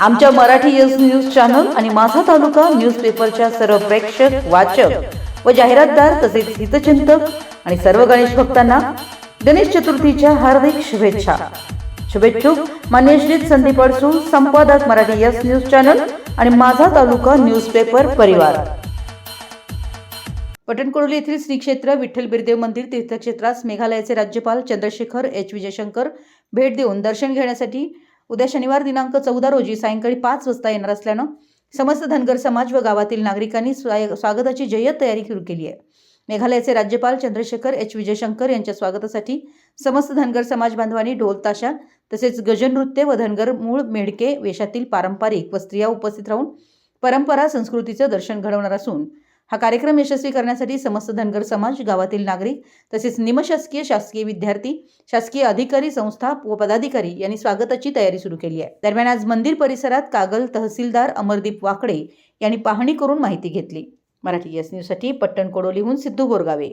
आमच्या Marathi yes news channel आणि माझा तालुका न्यूजपेपरच्या सर्व प्रेक्षक वाचक व जाहिरातदार तसेच हितचिंतक आणि सर्व गणेश भक्तांना गणेश चतुर्थीच्या हार्दिक शुभेच्छा. शुभेच्छुक मान्य श्री संदीप अडसूळ संपादक मराठी यस न्यूज चॅनल आणि माझा तालुका न्यूजपेपर परिवार. पटणकोडोली येथील श्री क्षेत्र विठ्ठल बिरदेव मंदिर तीर्थक्षेत्रास मेघालयाचे राज्यपाल चंद्रशेखर एच. विजयशंकर भेट देऊन दर्शन घेण्यासाठी उद्या शनिवार दिनांक चौदा रोजी सायंकाळी पाच वाजता येणार असल्यानं समस्त धनगर समाज व गावातील नागरिकांनी स्वागताची जय्यत तयारी सुरू केली आहे. मेघालयाचे राज्यपाल चंद्रशेखर एच विजयशंकर यांच्या स्वागतासाठी समस्त धनगर समाज बांधवांनी ढोल ताशा तसेच गजन नृत्य व धनगर मूळ मेढके वेशातील पारंपरिक व स्त्रिया उपस्थित राहून परंपरा संस्कृतीचं दर्शन घडवणार असून हा कार्यक्रम यशस्वी करण्यासाठी समस्त धनगर समाज गावातील नागरिक तसेच निमशासकीय शासकीय विद्यार्थी शासकीय अधिकारी संस्था व पदाधिकारी यांनी स्वागताची तयारी सुरू केली आहे. दरम्यान आज मंदिर परिसरात कागल तहसीलदार अमरदीप वाकडे यांनी पाहणी करून माहिती घेतली. मराठी एस न्यूजसाठी पट्टण कोडोलीहून सिद्धू बोरगावे.